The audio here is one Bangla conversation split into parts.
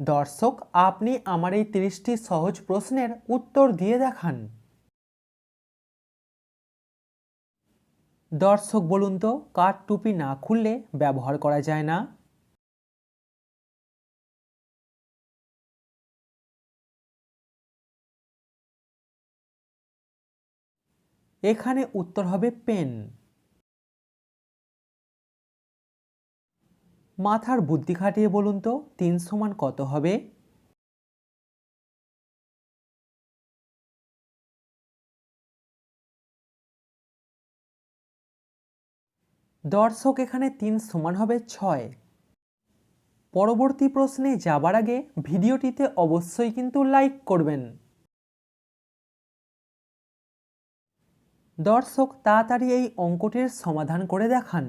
দর্শক, আপনি আমার এই তিরিশটি সহজ প্রশ্নের উত্তর দিয়ে দেখান। দর্শক, বলুন তো, কার টুপি না খুললে ব্যবহার করা যায় না? এখানে উত্তর হবে পেন। মাথার বুদ্ধি খাটিয়ে বলুন তো, তিন সমান কত হবে? দর্শক, এখানে তিন সমান হবে ছয়। পরবর্তী প্রশ্নে যাবার আগে ভিডিওটিতে অবশ্যই কিন্তু লাইক করবেন। দর্শক, তাড়াতাড়ি এই অঙ্কটির সমাধান করে দেখান।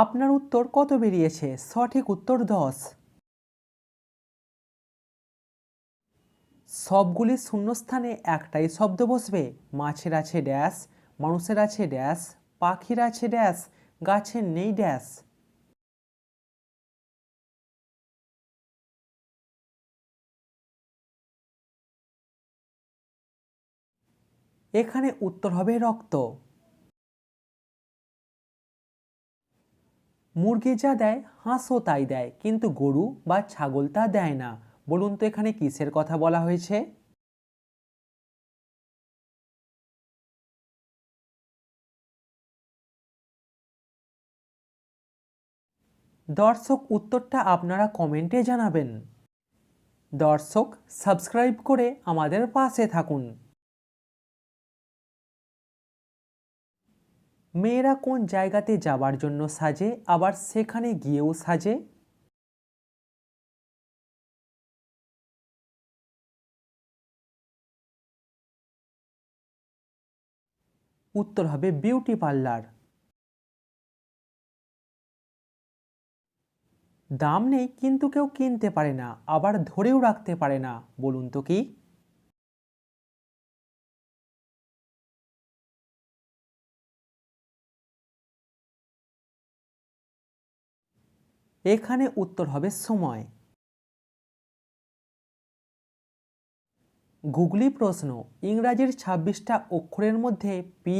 আপনার উত্তর কত বেরিয়েছে? সঠিক উত্তর দশ। সবগুলি শূন্যস্থানে একটাই শব্দ বসবে। মাছের আছে ড্যাশ, মানুষের আছে ড্যাশ, পাখির আছে ড্যাশ, গাছের নেই ড্যাশ। এখানে উত্তর হবে রক্ত। মুরগি যা দেয়, হাঁসও তাই দেয়, কিন্তু গরু বা ছাগল তা দেয় না। বলুন তো এখানে কিসের কথা বলা হয়েছে? দর্শক, উত্তরটা আপনারা কমেন্টে জানাবেন। দর্শক, সাবস্ক্রাইব করে আমাদের পাশে থাকুন। মেয়েরা কোন জায়গাতে যাবার জন্য সাজে, আবার সেখানে গিয়েও সাজে? উত্তর হবে বিউটি পার্লার। দাম নেই, কিন্তু কেউ কিনতে পারে না, আবার ধরেও রাখতে পারে না, বলুন তো কি? এখানে উত্তর হবে সময়। গুগলি প্রশ্ন, ইংরাজির ছাব্বিশটা অক্ষরের মধ্যে পি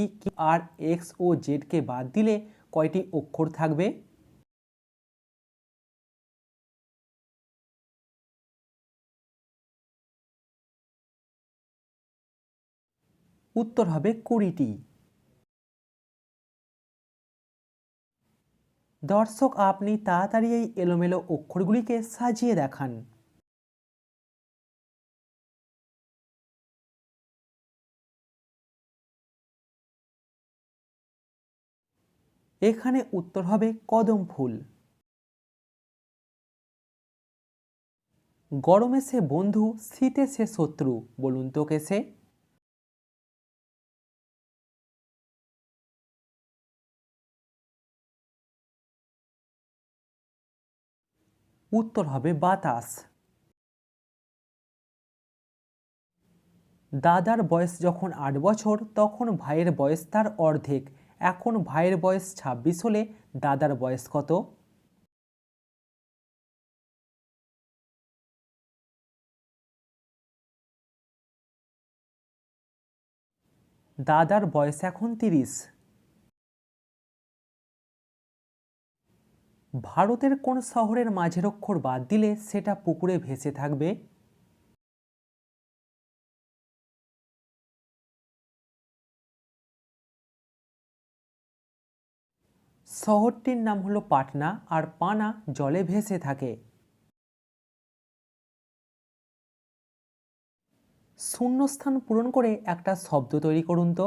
আর এক্স ও জেডকে বাদ দিলে কয়টি অক্ষর থাকবে? উত্তর হবে কুড়িটি। দর্শক, আপনি তাড়াতাড়ি এই এলোমেলো অক্ষরগুলিকে সাজিয়ে দেখান। এখানে উত্তর হবে কদম ফুল। গরমে সে বন্ধু, শীতে সে শত্রু, বলুন তো কেসে উত্তর হবে বাতাস। দাদার বয়স যখন আট বছর, তখন ভাইয়ের বয়স তার অর্ধেক। এখন ভাইয়ের বয়স ছাব্বিশ হলে দাদার বয়স কত? দাদার বয়স এখন তিরিশ। ভারতের কোন শহরের মাঝের অক্ষর বাদ দিলে সেটা পুকুরে ভেসে থাকবে? শহরটির নাম হলো পাটনা আর পানা জলে ভেসে থাকে। শূন্যস্থান পূরণ করে একটা শব্দ তৈরি করুন তো।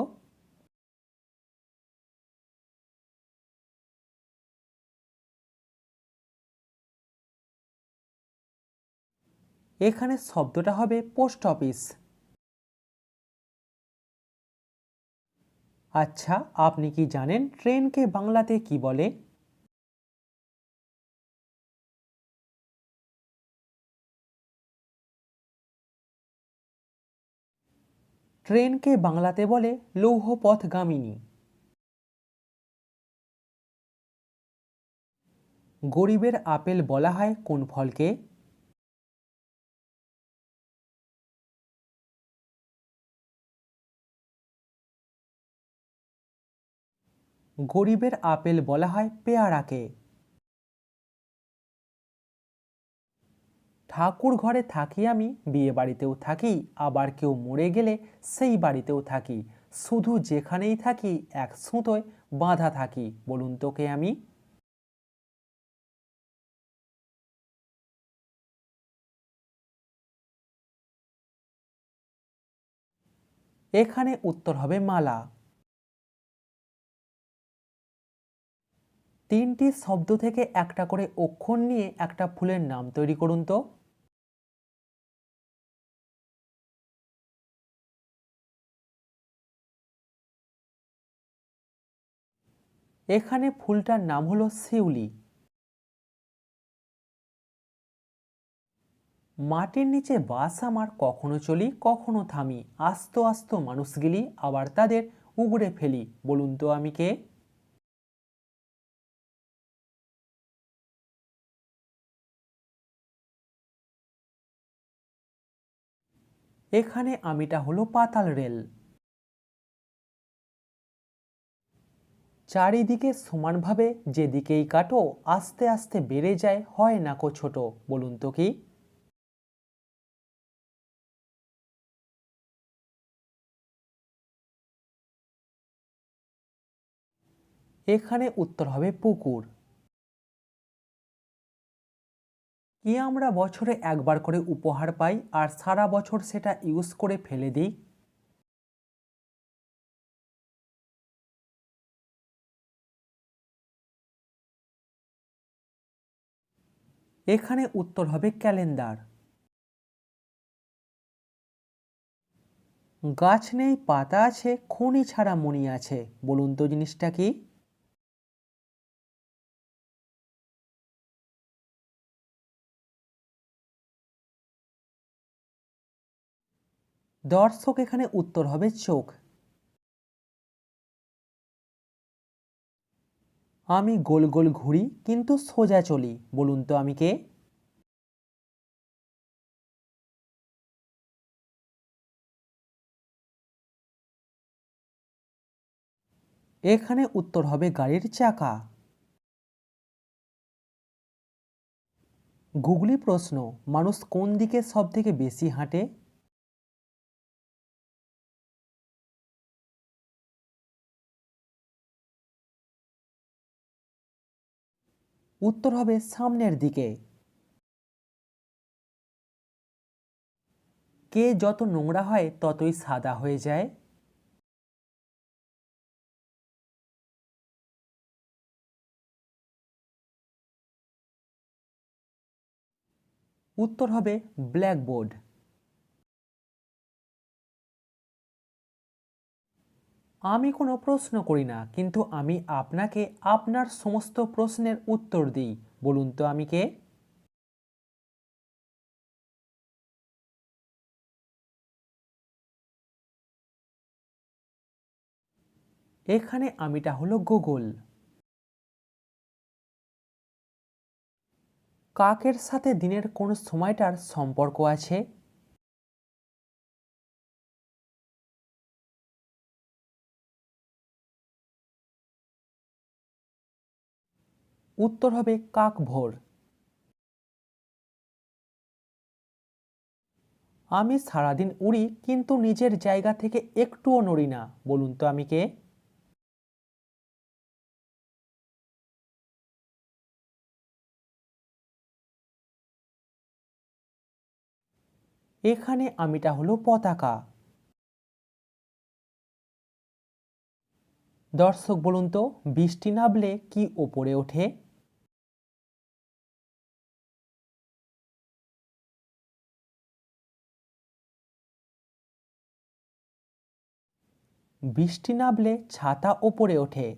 এখানে শব্দটা হবে পোস্ট অফিস। আচ্ছা আপনি কি জানেন ট্রেনকে বাংলাতে কি বলে? ট্রেনকে বাংলাতে বলে লৌহপথগামিনী। গরিবের আপেল বলা হয় কোন ফলকে? গরিবের আপেল বলা হয় পেয়ারাকে। ঠাকুর ঘরে থাকি আমি, বিয়ে বাড়িতেও থাকি, আবার কেউ মরে গেলে সেই বাড়িতেও থাকি। শুধু যেখানেই থাকি, এক সুতোয় বাঁধা থাকি, বলুন তোকে আমি? এখানে উত্তর হবে মালা। তিনটি শব্দ থেকে একটা করে অক্ষর নিয়ে একটা ফুলের নাম তৈরি করুন তো। এখানে ফুলটার নাম হলো শিউলি। মাটির নিচে বাস আমার কখনো চলি, কখনো থামি, আস্ত আস্ত মানুষগুলি আবার তাদের উগড়ে ফেলি, বলুন তো আমি কে? এখানে আমিটা হলো পাতাল রেল। চারিদিকে সমানভাবে যেদিকেই কাটো, আস্তে আস্তে বেড়ে যায়, হয় না কো ছোট, বলুন তো কি? এখানে উত্তর হবে পুকুর। কি আমরা বছরে একবার করে উপহার পাই আর সারা বছর সেটা ইউজ করে ফেলে দিই? এখানে উত্তর হবে ক্যালেন্ডার। গাছ নেই, পাতা আছে, খনি ছাড়া মনি আছে, বলুন তো জিনিসটা কি? দর্শক এখানে উত্তর হবে চোখ। আমি গোল গোল ঘুরি, কিন্তু সোজা চলি, বলুন তো আমি কে? এখানে উত্তর হবে গাড়ির চাকা। গুগলি প্রশ্ন, মানুষ কোন দিকে সব থেকে বেশি হাঁটে? উত্তর হবে সামনের দিকে। কে যত নোংরা হয়, ততই সাদা হয়ে যায়। উত্তর হবে ব্ল্যাকবোর্ড। আমি কোনো প্রশ্ন করি না, কিন্তু আমি আপনাকে আপনার সমস্ত প্রশ্নের উত্তর দিই। বলুন তো আমি কে? এখানে আমিটা হলো গুগল। কাকের সাথে দিনের কোন সময়টার সম্পর্ক আছে? উত্তর হবে কাক ভোর। আমি সারাদিন উড়ি, কিন্তু নিজের জায়গা থেকে একটুও নড়ি না। বলুন তো আমি কে? এখানে আমিটা হলো পতাকা। দর্শক, বলুন তো, বৃষ্টি নামলে কি ওপরে ওঠে? বৃষ্টি নামলে ছাতা ওপরে ওঠে।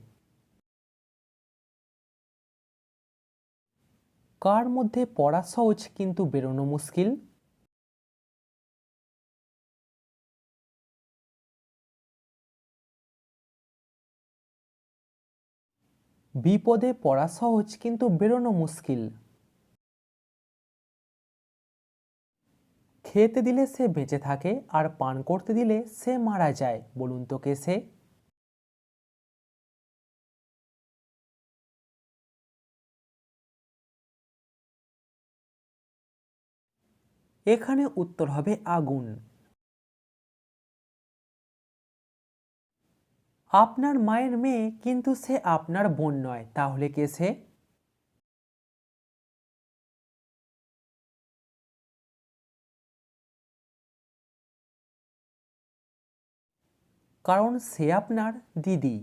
কার মধ্যে পড়া সহজ কিন্তু বেরোনো মুশকিল? বিপদে পড়া সহজ কিন্তু বেরোনো মুশকিল। খেতে দিলে সে বেঁচে থাকে আর পান করতে দিলে সে মারা যায়। বলুন তো কে সে? এখানে উত্তর হবে আগুন। আপনার মায়ের মেয়ে কিন্তু সে আপনার বোন নয়। তাহলে কে সে? কারণ সে আপনার দিদি।